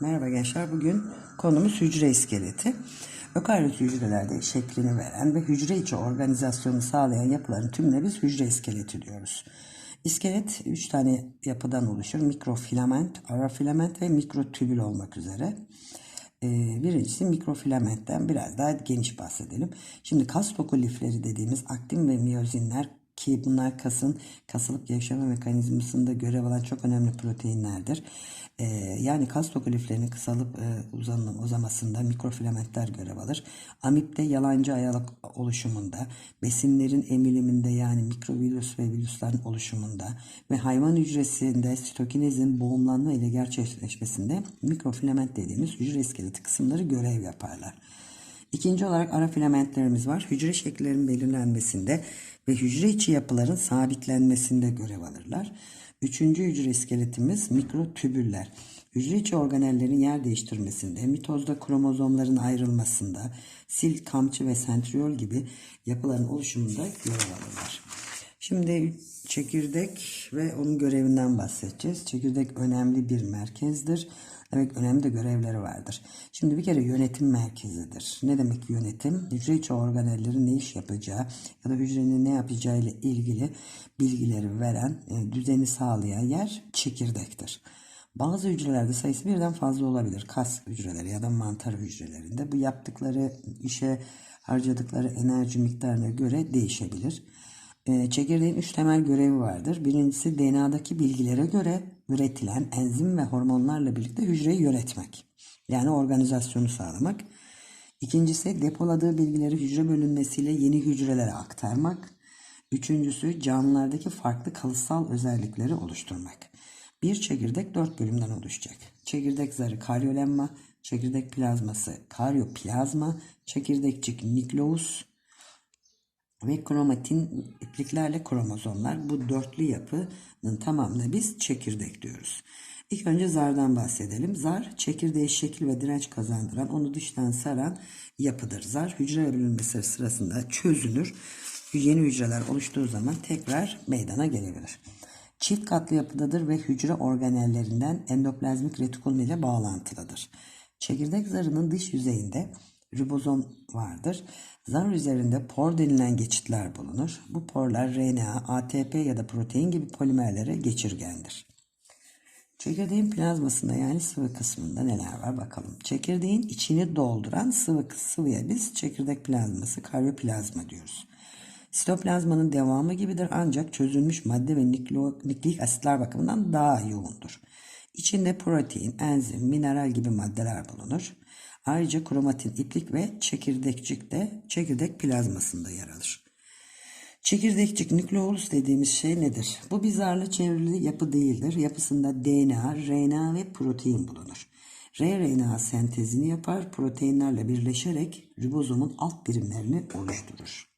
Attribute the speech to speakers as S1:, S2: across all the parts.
S1: Merhaba gençler. Bugün konumuz hücre iskeleti. Ökaryot hücrelerde şeklini veren ve hücre içi organizasyonu sağlayan yapıların tümüne biz hücre iskeleti diyoruz. İskelet 3 tane yapıdan oluşur. Mikrofilament, arafilament ve mikrotübül olmak üzere. Ee, birincisi mikrofilamentten biraz daha geniş bahsedelim. Şimdi kas doku lifleri dediğimiz aktin ve miyozinler ki bunlar kasın kasılıp gevşeme mekanizmasında görev alan çok önemli proteinlerdir. Ee, yani kas doku liflerinin kısalıp e, uzanım, uzamasında mikrofilamentler görev alır. Amipte yalancı ayalık oluşumunda, besinlerin emiliminde yani mikrovirüs ve virüslerin oluşumunda ve hayvan hücresinde sitokinezin boğumlanma ile gerçekleşmesinde mikrofilament dediğimiz hücre iskeleti kısımları görev yaparlar. İkinci olarak ara filamentlerimiz var. Hücre şekillerinin belirlenmesinde ve hücre içi yapıların sabitlenmesinde görev alırlar. Üçüncü hücre iskeletimiz mikrotübüller. Hücre içi organellerin yer değiştirmesinde, mitozda kromozomların ayrılmasında, sil, kamçı ve sentriol gibi yapıların oluşumunda görev alırlar. Şimdi çekirdek ve onun görevinden bahsedeceğiz. Çekirdek önemli bir merkezdir. Evet önemli görevleri vardır. Şimdi bir kere yönetim merkezidir. Ne demek yönetim? Hücre içi organellerin ne iş yapacağı ya da hücrenin ne yapacağı ile ilgili bilgileri veren, e, düzeni sağlayan yer çekirdektir. Bazı hücrelerde sayısı birden fazla olabilir. Kas hücreleri ya da mantar hücrelerinde. Bu yaptıkları işe harcadıkları enerji miktarına göre değişebilir. E, çekirdeğin üç temel görevi vardır. Birincisi DNA'daki bilgilere göre üretilen enzim ve hormonlarla birlikte hücreyi yönetmek. Yani organizasyonu sağlamak. İkincisi depoladığı bilgileri hücre bölünmesiyle yeni hücrelere aktarmak. Üçüncüsü canlılardaki farklı kalıtsal özellikleri oluşturmak. Bir çekirdek dört bölümden oluşacak. Çekirdek zarı karyolemma, çekirdek plazması karyoplazma, çekirdekçik nükleus, ve kromatin ipliklerle kromozomlar. Bu dörtlü yapının tamamına biz çekirdek diyoruz. İlk önce zardan bahsedelim. Zar çekirdeğe şekil ve direnç kazandıran, onu dıştan saran yapıdır. Zar hücre bölünmesi sırasında çözünür. Yeni hücreler oluştuğu zaman tekrar meydana gelebilir. Çift katlı yapıdadır ve hücre organellerinden endoplazmik retikulum ile bağlantılıdır. Çekirdek zarının dış yüzeyinde ribozom vardır. Zar üzerinde por denilen geçitler bulunur. Bu porlar RNA, ATP ya da protein gibi polimerlere geçirgendir. Çekirdeğin plazmasında yani sıvı kısmında neler var bakalım. Çekirdeğin içini dolduran sıvı sıvıya biz çekirdek plazması, karyoplazma diyoruz. Sitoplazmanın devamı gibidir ancak çözülmüş madde ve nükleik asitler bakımından daha yoğundur. İçinde protein, enzim, mineral gibi maddeler bulunur. Ayrıca kromatin, iplik ve çekirdekçik de çekirdek plazmasında yer alır. Çekirdekçik nükleolus dediğimiz şey nedir? Bu bir zarla çevrili yapı değildir. Yapısında DNA, RNA ve protein bulunur. rRNA sentezini yapar, proteinlerle birleşerek ribozomun alt birimlerini oluşturur.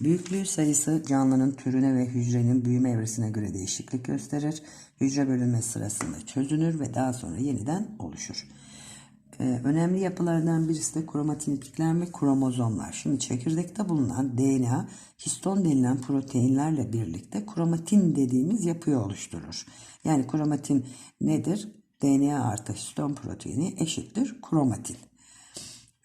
S1: Büyüklüğü sayısı canlının türüne ve hücrenin büyüme evresine göre değişiklik gösterir. Hücre bölünme sırasında çözünür ve daha sonra yeniden oluşur. Ee, önemli yapılardan birisi de kromatin iplikler ve kromozomlar. Şimdi çekirdekte bulunan DNA, histon denilen proteinlerle birlikte kromatin dediğimiz yapıyı oluşturur. Yani kromatin nedir? DNA artı histon proteini eşittir kromatin.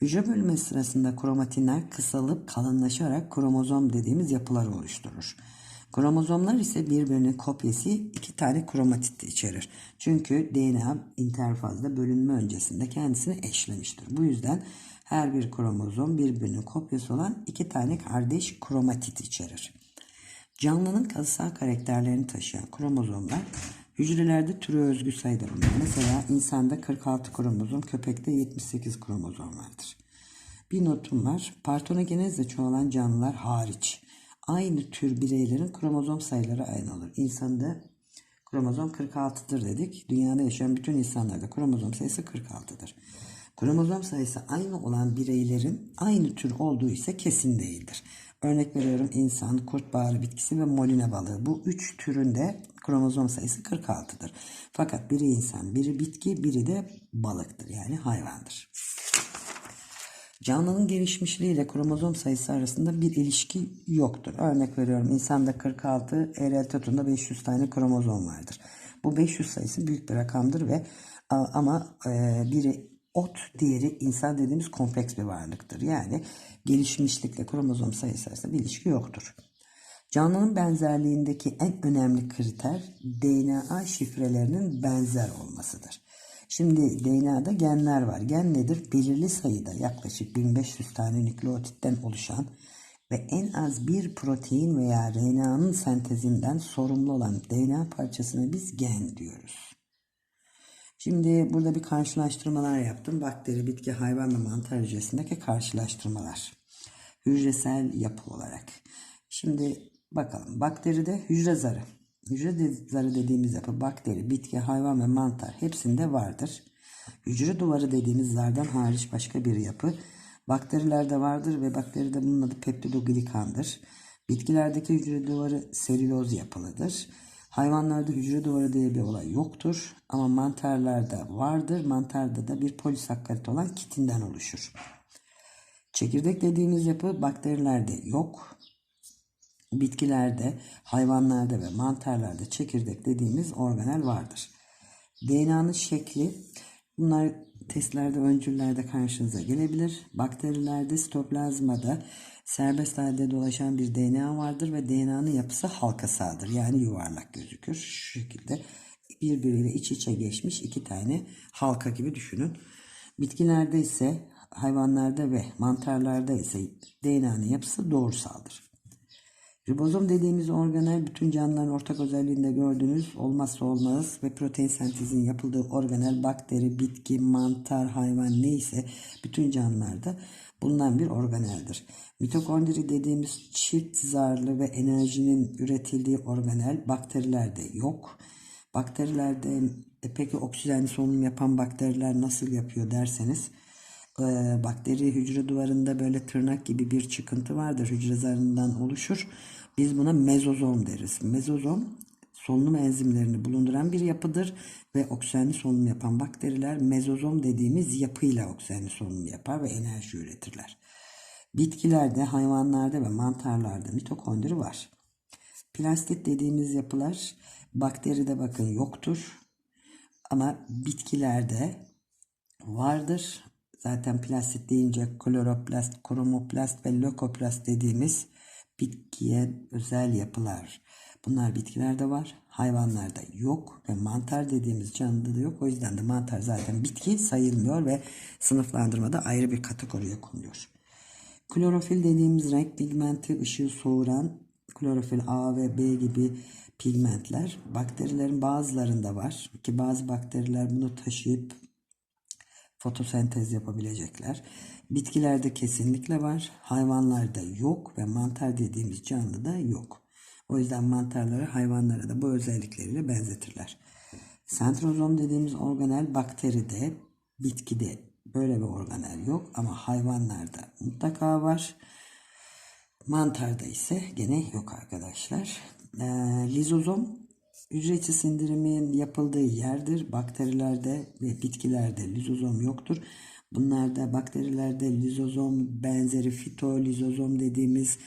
S1: Hücre bölünme sırasında kromatinler kısalıp kalınlaşarak kromozom dediğimiz yapılar oluşturur. Kromozomlar ise birbirinin kopyası iki tane kromatit içerir. Çünkü DNA interfazda bölünme öncesinde kendisini eşlemiştir. Bu yüzden her bir kromozom birbirinin kopyası olan iki tane kardeş kromatit içerir. Canlının kalıtsal karakterlerini taşıyan kromozomlar hücrelerde türe özgü sayıdır. Mesela insanda 46 kromozom, köpekte 78 kromozom vardır. Bir notum var. Partonogenezle çoğalan canlılar hariç aynı tür bireylerin kromozom sayıları aynı olur. İnsanda kromozom 46'dır dedik. Dünyada yaşayan bütün insanlarda kromozom sayısı 46'dır. Kromozom sayısı aynı olan bireylerin aynı tür olduğu ise kesin değildir. Örnek veriyorum insan, kurt bağrı bitkisi ve moline balığı. Bu üç türünde kromozom sayısı 46'dır. Fakat biri insan, biri bitki, biri de balıktır yani hayvandır. Canlının gelişmişliği ile kromozom sayısı arasında bir ilişki yoktur. Örnek veriyorum insanda 46, Ereğli 500 tane kromozom vardır. Bu 500 sayısı büyük bir rakamdır ve ama e, biri ot, diğeri insan dediğimiz kompleks bir varlıktır. Yani gelişmişlikle kromozom sayısı arasında bir ilişki yoktur. Canlının benzerliğindeki en önemli kriter DNA şifrelerinin benzer olmasıdır. Şimdi DNA'da genler var. Gen nedir? Belirli sayıda yaklaşık 1500 tane nükleotitten oluşan ve en az bir protein veya RNA'nın sentezinden sorumlu olan DNA parçasına biz gen diyoruz. Şimdi burada bir karşılaştırmalar yaptım. Bakteri, bitki, hayvan ve mantar hücresindeki karşılaştırmalar. Hücresel yapı olarak. Şimdi bakalım. Bakteride hücre zarı. Hücre zarı dediğimiz yapı bakteri, bitki, hayvan ve mantar hepsinde vardır. Hücre duvarı dediğimiz zardan hariç başka bir yapı. Bakterilerde vardır ve bakteride bunun adı peptidoglikandır. Bitkilerdeki hücre duvarı selüloz yapılıdır. Hayvanlarda hücre duvarı diye bir olay yoktur ama mantarlarda vardır. Mantarda da bir polisakkarit olan kitinden oluşur. Çekirdek dediğimiz yapı bakterilerde yok. Bitkilerde, hayvanlarda ve mantarlarda çekirdek dediğimiz organel vardır. DNA'nın şekli bunlar testlerde, öncüllerde karşınıza gelebilir. Bakterilerde sitoplazmada serbest halde dolaşan bir DNA vardır ve DNA'nın yapısı halkasaldır. Yani yuvarlak gözükür. Şu şekilde birbiriyle iç içe geçmiş iki tane halka gibi düşünün. Bitkilerde ise hayvanlarda ve mantarlarda ise DNA'nın yapısı doğrusaldır. Ribozom dediğimiz organel bütün canlıların ortak özelliğinde gördüğünüz olmazsa olmaz ve protein sentezinin yapıldığı organel bakteri, bitki, mantar, hayvan neyse bütün canlılarda bulunan bir organeldir. Mitokondri dediğimiz çift zarlı ve enerjinin üretildiği organel bakterilerde yok. Bakterilerde e, peki oksijen solunum yapan bakteriler nasıl yapıyor derseniz bakteri hücre duvarında böyle tırnak gibi bir çıkıntı vardır. Hücre zarından oluşur. Biz buna mezozom deriz. Mezozom solunum enzimlerini bulunduran bir yapıdır ve oksijenli solunum yapan bakteriler mezozom dediğimiz yapıyla oksijenli solunum yapar ve enerji üretirler. Bitkilerde, hayvanlarda ve mantarlarda mitokondri var. Plastit dediğimiz yapılar bakteride bakın yoktur. Ama bitkilerde vardır. Zaten plastit deyince kloroplast, kromoplast ve lökoplast dediğimiz bitkiye özel yapılar. Bunlar bitkilerde var, hayvanlarda yok ve mantar dediğimiz canlıda da yok. O yüzden de mantar zaten bitki sayılmıyor ve sınıflandırmada ayrı bir kategoriye konuluyor. Klorofil dediğimiz renk pigmenti ışığı soğuran klorofil A ve B gibi pigmentler bakterilerin bazılarında var ki bazı bakteriler bunu taşıyıp fotosentez yapabilecekler. Bitkilerde kesinlikle var, hayvanlarda yok ve mantar dediğimiz canlıda yok. O yüzden mantarları hayvanlara da bu özellikleriyle benzetirler. Sentrozom dediğimiz organel bakteride, bitkide böyle bir organel yok ama hayvanlarda mutlaka var. Mantarda ise gene yok arkadaşlar. Ee, lizozom hücre içi sindirimin yapıldığı yerdir. Bakterilerde ve bitkilerde lizozom yoktur. Bunlarda bakterilerde lizozom benzeri fitolizozom dediğimiz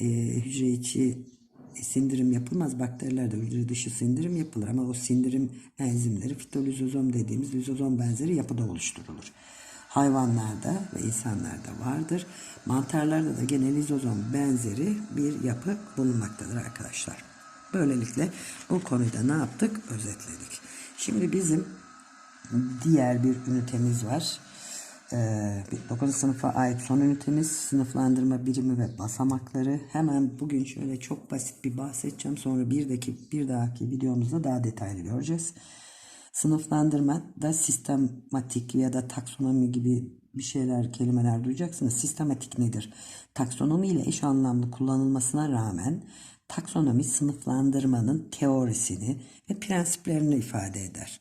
S1: e, hücre içi sindirim yapılmaz. Bakterilerde hücre dışı sindirim yapılır ama o sindirim enzimleri fitolizozom dediğimiz lizozom benzeri yapıda oluşturulur. Hayvanlarda ve insanlarda vardır. Mantarlarda da gene lizozom benzeri bir yapı bulunmaktadır arkadaşlar. Böylelikle bu konuyu da ne yaptık? Özetledik. Şimdi bizim diğer bir ünitemiz var. Ee, 9. sınıfa ait son ünitemiz sınıflandırma birimi ve basamakları. Hemen bugün şöyle çok basit bir bahsedeceğim. Sonra bir daki bir dahaki videomuzda daha detaylı göreceğiz. Sınıflandırma da sistematik ya da taksonomi gibi bir şeyler, kelimeler duyacaksınız. Sistematik nedir? Taksonomi ile eş anlamlı kullanılmasına rağmen taksonomi sınıflandırmanın teorisini ve prensiplerini ifade eder.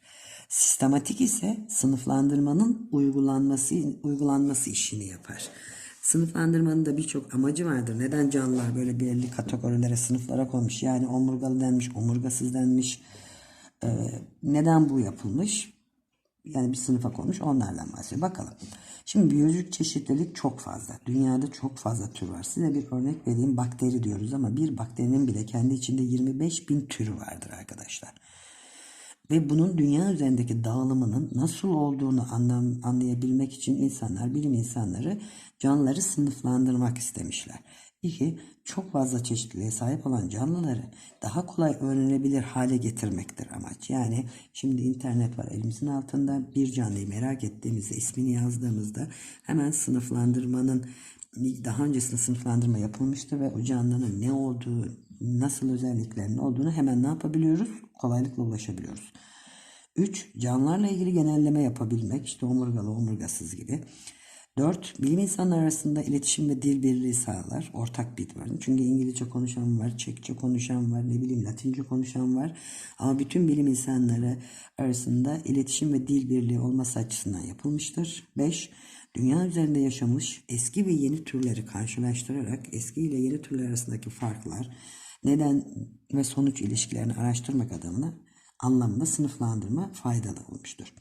S1: Sistematik ise sınıflandırmanın uygulanması uygulanması işini yapar. Sınıflandırmanın da birçok amacı vardır. Neden canlılar böyle belirli kategorilere, sınıflara konmuş? Yani omurgalı denmiş, omurgasız denmiş. Ee, neden bu yapılmış? Yani bir sınıfa konmuş onlardan bahsediyor. Bakalım. Şimdi biyolojik çeşitlilik çok fazla. Dünyada çok fazla tür var. Size bir örnek vereyim. Bakteri diyoruz ama bir bakterinin bile kendi içinde 25 bin türü vardır arkadaşlar. Ve bunun dünya üzerindeki dağılımının nasıl olduğunu anlam, anlayabilmek için insanlar, bilim insanları canlıları sınıflandırmak istemişler. İki, çok fazla çeşitliliğe sahip olan canlıları daha kolay öğrenebilir hale getirmektir amaç. Yani şimdi internet var elimizin altında bir canlıyı merak ettiğimizde ismini yazdığımızda hemen sınıflandırmanın daha öncesinde sınıflandırma yapılmıştı ve o canlının ne olduğu, nasıl özelliklerinin olduğunu hemen ne yapabiliyoruz? Kolaylıkla ulaşabiliyoruz. 3. Canlılarla ilgili genelleme yapabilmek. işte omurgalı, omurgasız gibi. 4. Bilim insanları arasında iletişim ve dil birliği sağlar. Ortak bir var. Çünkü İngilizce konuşan var, Çekçe konuşan var, ne bileyim Latince konuşan var. Ama bütün bilim insanları arasında iletişim ve dil birliği olması açısından yapılmıştır. 5. Dünya üzerinde yaşamış eski ve yeni türleri karşılaştırarak eski ile yeni türler arasındaki farklar, neden ve sonuç ilişkilerini araştırmak adına anlamında sınıflandırma faydalı olmuştur.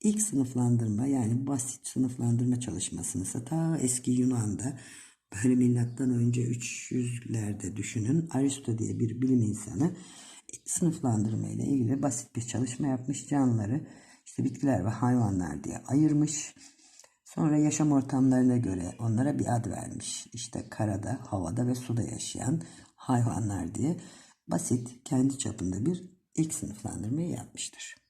S1: İlk sınıflandırma yani basit sınıflandırma çalışmasını ise ta eski Yunan'da böyle milattan önce 300'lerde düşünün Aristo diye bir bilim insanı sınıflandırma ile ilgili basit bir çalışma yapmış canlıları işte bitkiler ve hayvanlar diye ayırmış. Sonra yaşam ortamlarına göre onlara bir ad vermiş. İşte karada, havada ve suda yaşayan hayvanlar diye basit kendi çapında bir ilk sınıflandırmayı yapmıştır.